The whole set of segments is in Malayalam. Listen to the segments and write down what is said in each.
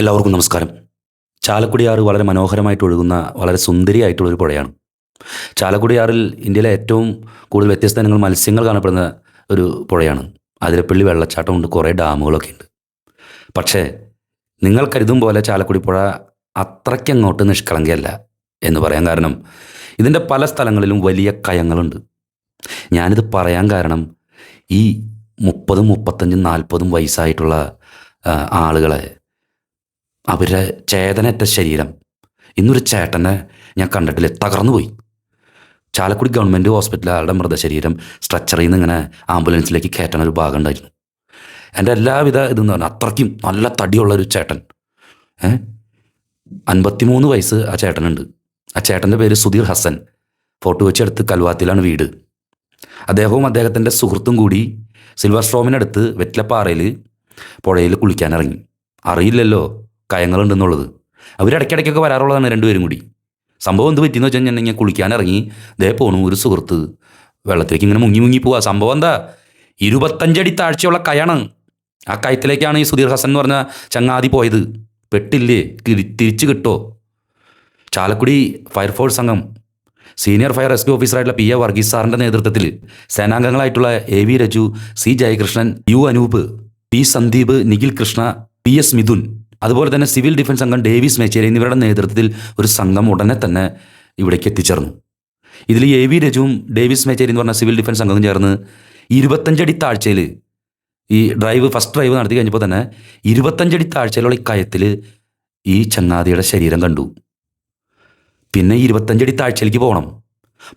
എല്ലാവർക്കും നമസ്കാരം. ചാലക്കുടിയാറ് വളരെ മനോഹരമായിട്ട് ഒഴുകുന്ന വളരെ സുന്ദരിയായിട്ടുള്ളൊരു പുഴയാണ്. ചാലക്കുടിയാറിൽ ഇന്ത്യയിലെ ഏറ്റവും കൂടുതൽ വ്യത്യസ്ത ഇനങ്ങൾ മത്സ്യങ്ങൾ കാണപ്പെടുന്ന ഒരു പുഴയാണ്. അതിരപ്പള്ളി വെള്ളച്ചാട്ടമുണ്ട് കുറേ ഡാമുകളൊക്കെ ഉണ്ട്. പക്ഷേ നിങ്ങൾ കരുതും പോലെ ചാലക്കുടി പുഴ അത്രയ്ക്കങ്ങോട്ട് നിഷ്കളങ്കയല്ല എന്ന് പറയാൻ കാരണം ഇതിന്റെ പല സ്ഥലങ്ങളിലും വലിയ കയങ്ങളുണ്ട്. ഞാനിത് പറയാൻ കാരണം ഈ മുപ്പതും മുപ്പത്തഞ്ചും നാൽപ്പതും വയസ്സായിട്ടുള്ള ആളുകളെ അവരുടെ ചേതനറ്റ ശരീരം. ഇന്നൊരു ചേട്ടനെ ഞാൻ കണ്ടിട്ടില്ല. തകർന്നു പോയി ചാലക്കുടി ഗവൺമെന്റ് ഹോസ്പിറ്റലിൽ ആളുടെ മൃതശരീരം സ്ട്രെച്ചറിൽ നിന്ന് ഇങ്ങനെ ആംബുലൻസിലേക്ക് കയറ്റണ ഒരു ഭാഗം ഉണ്ടായിരുന്നു. എന്റെ എല്ലാവിധ ഇതെന്ന് പറഞ്ഞാൽ അത്രയ്ക്കും നല്ല തടിയുള്ള ഒരു ചേട്ടൻ. ഏ? അൻപത്തിമൂന്ന് വയസ്സ് ആ ചേട്ടനുണ്ട്. ആ ചേട്ടന്റെ പേര് സുധീർ ഹസൻ. ഫോട്ടോ വെച്ചെടുത്ത് കൽവാത്തിലാണ് വീട്. അദ്ദേഹവും അദ്ദേഹത്തിന്റെ സുഹൃത്തും കൂടി സിൽവർ സ്ട്രോമിനടുത്ത് വെറ്റിലപ്പാറയിൽ പുഴയിൽ കുളിക്കാനിറങ്ങി അറിയില്ലല്ലോ. കയങ്ങളുണ്ടെന്നുള്ളത്. അവരിടയ്ക്കിടയ്ക്കൊക്കെ വരാറുള്ളതാണ് രണ്ടുപേരും കൂടി. സംഭവം എന്ത് പറ്റിയെന്ന് വെച്ചാൽ ഞാൻ ഇങ്ങനെ കുളിക്കാനിറങ്ങി ദേ പോണു ഒരു സുഹൃത്ത്. വെള്ളത്തിലേക്ക് ഇങ്ങനെ മുങ്ങി മുങ്ങി പോവാ. സംഭവം എന്താ? ഇരുപത്തഞ്ചടി താഴ്ചയുള്ള കയാണ്. ആ കയത്തിലേക്കാണ് ഈ സുധീർ ഹസൻ എന്ന് പറഞ്ഞ ചങ്ങാതി പോയത്. പെട്ടില്ലേ? തിരി- തിരിച്ചു കിട്ടോ? ചാലക്കുടി ഫയർഫോഴ്സ് സംഘം. സീനിയർ ഫയർ റെസ്ക്യൂ ഓഫീസറായിട്ടുള്ള പി എ വർഗീസ് സാറിന്റെ നേതൃത്വത്തിൽ സേനാംഗങ്ങളായിട്ടുള്ള A V Raju C Jayakrishnan U Anoop P Sandeep Nikhil Krishna P S Mithun. അതുപോലെ തന്നെ സിവിൽ ഡിഫൻസ് സംഘം ഡേവിസ് മേച്ചേരി എന്നിവരുടെ നേതൃത്വത്തിൽ ഒരു സംഘം ഉടനെ തന്നെ ഇവിടേക്ക് എത്തിച്ചേർന്നു. ഇതിൽ എ വി രജുവും ഡേവിസ് മേച്ചേരി എന്ന് പറഞ്ഞ സിവിൽ ഡിഫൻസ് സംഘവും ചേർന്ന് ഇരുപത്തഞ്ചടി താഴ്ചയിൽ ഈ ഡ്രൈവ് ഫസ്റ്റ് ഡ്രൈവ് നടത്തി കഴിഞ്ഞപ്പോൾ തന്നെ ഇരുപത്തഞ്ചടി താഴ്ചയിലുള്ള ഈ കയത്തിൽ ഈ ചങ്ങാതിയുടെ ശരീരം കണ്ടു. പിന്നെ ഇരുപത്തഞ്ചടി താഴ്ചയിലേക്ക് പോകണം.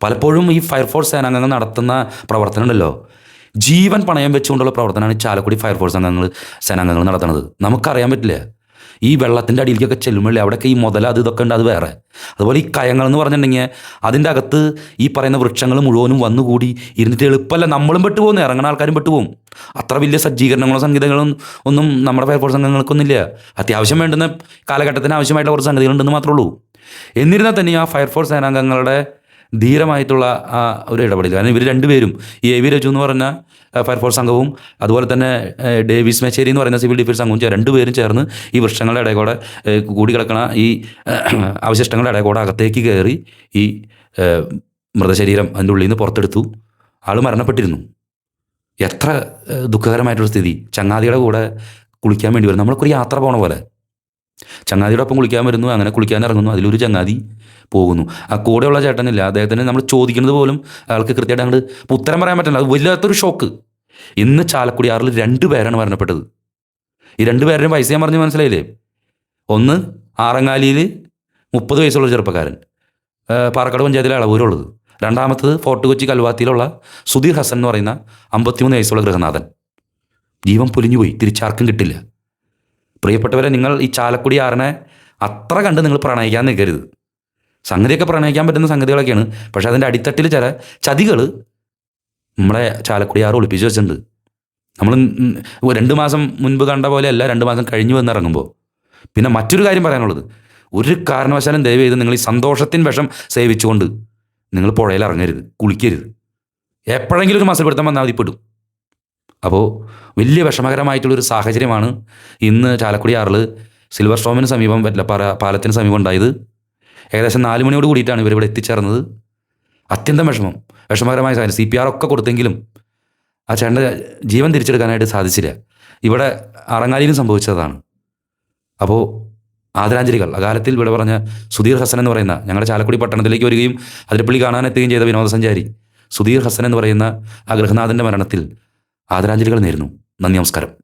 പലപ്പോഴും ഈ ഫയർഫോഴ്സ് സേനാംഗങ്ങൾ നടത്തുന്ന പ്രവർത്തനം ഉണ്ടല്ലോ. ജീവൻ പണയം വെച്ചുകൊണ്ടുള്ള പ്രവർത്തനമാണ് ചാലക്കുടി ഫയർഫോഴ്സ് അംഗങ്ങൾ സേനാംഗങ്ങൾ നടത്തുന്നത്. നമുക്കറിയാൻ പറ്റില്ല. ഈ വെള്ളത്തിന്റെ അടിയിലേക്കൊക്കെ ചെല്ലുമ്പോഴേ അവിടെയൊക്കെ ഈ മുതല അത് ഇതൊക്കെ ഉണ്ട് അത് വേറെ. അതുപോലെ ഈ കയങ്ങൾ എന്ന് പറഞ്ഞിട്ടുണ്ടെങ്കിൽ അതിന്റെ അകത്ത് ഈ പറയുന്ന വൃക്ഷങ്ങൾ മുഴുവനും വന്നുകൂടി ഇരുന്നിട്ട് എളുപ്പമല്ല നമ്മളും പെട്ടു പോകുന്നു ഇറങ്ങുന്ന ആൾക്കാരും പെട്ടു പോകും അത്ര വലിയ സജ്ജീകരണങ്ങളോ സംഗീതങ്ങളും ഒന്നും നമ്മുടെ ഫയർഫോഴ്സ് സംഘങ്ങൾക്കൊന്നുമില്ല. അത്യാവശ്യം വേണ്ടുന്ന കാലഘട്ടത്തിന് ആവശ്യമായിട്ടുള്ള കുറച്ച് സംഗതികളുണ്ടെന്ന് മാത്രമേ ഉള്ളൂ. എന്നിരുന്നാൽ തന്നെ ആ ഫയർഫോഴ്സ് സേനാംഗങ്ങളുടെ ധീരമായിട്ടുള്ള ആ ഒരു ഇടപെടൽ. കാരണം ഇവർ രണ്ടുപേരും ഈ എ വി രജു എന്ന് പറഞ്ഞ ഫയർഫോഴ്സ് സംഘവും അതുപോലെ തന്നെ ഡേവിസ് മെച്ചേരി എന്ന് പറയുന്ന സിവിൽ ഡിഫൻസ് സംഘവും രണ്ടുപേരും ചേർന്ന് ഈ വൃക്ഷങ്ങളുടെ ഇടയിൽ കൂടെ കൂടി കിടക്കണ ഈ അവശിഷ്ടങ്ങളുടെ ഇടയിൽ കൂടെ അകത്തേക്ക് കയറി ഈ മൃതശരീരം അതിന്റെ ഉള്ളിൽ നിന്ന് പുറത്തെടുത്തു. ആൾ മരണപ്പെട്ടിരുന്നു. എത്ര ദുഃഖകരമായിട്ടുള്ള സ്ഥിതി. ചങ്ങാതിയുടെ കൂടെ കുളിക്കാൻ വേണ്ടി വരും നമ്മളൊക്കെ ഒരു യാത്ര പോണ പോലെ. ചങ്ങാതിയുടെ ഒപ്പം കുളിക്കാൻ വരുന്നു അങ്ങനെ കുളിക്കാൻ ഇറങ്ങുന്നു അതിലൊരു ചങ്ങാതി പോകുന്നു. ആ കൂടെയുള്ള ചേട്ടനില്ല അദ്ദേഹത്തിന് നമ്മൾ ചോദിക്കുന്നത് പോലും അയാൾക്ക് കൃത്യമായിട്ട് അങ്ങോട്ട് ഉത്തരം പറയാൻ പറ്റില്ല. അത് വല്ലാത്തൊരു ഷോക്ക് ഇന്ന് ചാലക്കുടിയാറിൽ രണ്ട് പേരാണ് മരണപ്പെട്ടത്. ഈ രണ്ട് പേരുടെയും പൈസ ഞാൻ പറഞ്ഞ് മനസ്സിലായില്ലേ? ഒന്ന് ആറങ്ങാലിയിൽ മുപ്പത് വയസ്സുള്ള ചെറുപ്പക്കാരൻ. പാറക്കാട് പഞ്ചായത്തിലെ അളവൂരുള്ളത്. രണ്ടാമത്തത് ഫോർട്ട് കൊച്ചി കൽവാത്തിയിലുള്ള സുധീർ ഹസൻ എന്ന് പറയുന്ന അമ്പത്തിമൂന്ന് വയസ്സുള്ള ഗൃഹനാഥൻ. ജീവൻ പൊലിഞ്ഞുപോയി തിരിച്ചാർക്കും കിട്ടില്ല. പ്രിയപ്പെട്ടവരെ നിങ്ങൾ ഈ ചാലക്കുടി ആറിനെ അത്ര കണ്ട് നിങ്ങൾ പ്രണയിക്കാൻ നിൽക്കരുത്. സംഗതിയൊക്കെ പ്രണയിക്കാൻ പറ്റുന്ന സംഗതികളൊക്കെയാണ്. പക്ഷേ അതിന്റെ അടിത്തട്ടിൽ ചില ചതികൾ നമ്മളെ ചാലക്കുടി ആറ് ഒളിപ്പിച്ച് വെച്ചിട്ടുണ്ട്. നമ്മൾ രണ്ട് മാസം മുൻപ് കണ്ട പോലെ അല്ല രണ്ട് മാസം കഴിഞ്ഞു വന്നിറങ്ങുമ്പോൾ പിന്നെ മറ്റൊരു കാര്യം പറയാനുള്ളത്. ഒരു കാരണവശാലും ദയവ് ചെയ്ത് നിങ്ങൾ ഈ സന്തോഷത്തിൻ വിഷം സേവിച്ചുകൊണ്ട് നിങ്ങൾ പുഴയിൽ ഇറങ്ങരുത് കുളിക്കരുത്. എപ്പോഴെങ്കിലും ഒരു മാസപ്പെടുത്താൻ വന്നാൽ മതി പെടും. അപ്പോൾ വലിയ വിഷമകരമായിട്ടുള്ളൊരു സാഹചര്യമാണ് ഇന്ന് ചാലക്കുടി ആറിൽ സിൽവർ സ്റ്റോമിന് സമീപം വല്ലപ്പാറ പാലത്തിന് സമീപം ഉണ്ടായത്. ഏകദേശം നാല് മണിയോട് കൂടിയിട്ടാണ് ഇവർ ഇവിടെ എത്തിച്ചേർന്നത്. അത്യന്തം വിഷമം. വിഷമകരമായ സാധനം സി പി ആർ ഒക്കെ കൊടുത്തെങ്കിലും ആ ചേട്ടന്റെ ജീവൻ തിരിച്ചെടുക്കാനായിട്ട് സാധിച്ചില്ല. ഇവിടെ അറങ്ങാലിയിലും സംഭവിച്ചതാണ്. അപ്പോൾ ആദരാഞ്ജലികൾ. അകാലത്തിൽ ഇവിടെ പറഞ്ഞ സുധീർ ഹസൻ എന്ന് പറയുന്ന ഞങ്ങളുടെ ചാലക്കുടി പട്ടണത്തിലേക്ക് വരികയും അതിരപ്പള്ളി കാണാനെത്തുകയും ചെയ്ത വിനോദസഞ്ചാരി സുധീർ ഹസൻ എന്ന് പറയുന്ന ആ ഗൃഹനാഥന്റെ മരണത്തിൽ ആദരാഞ്ജലികൾ നേരുന്നു. നന്ദി നമസ്കാരം.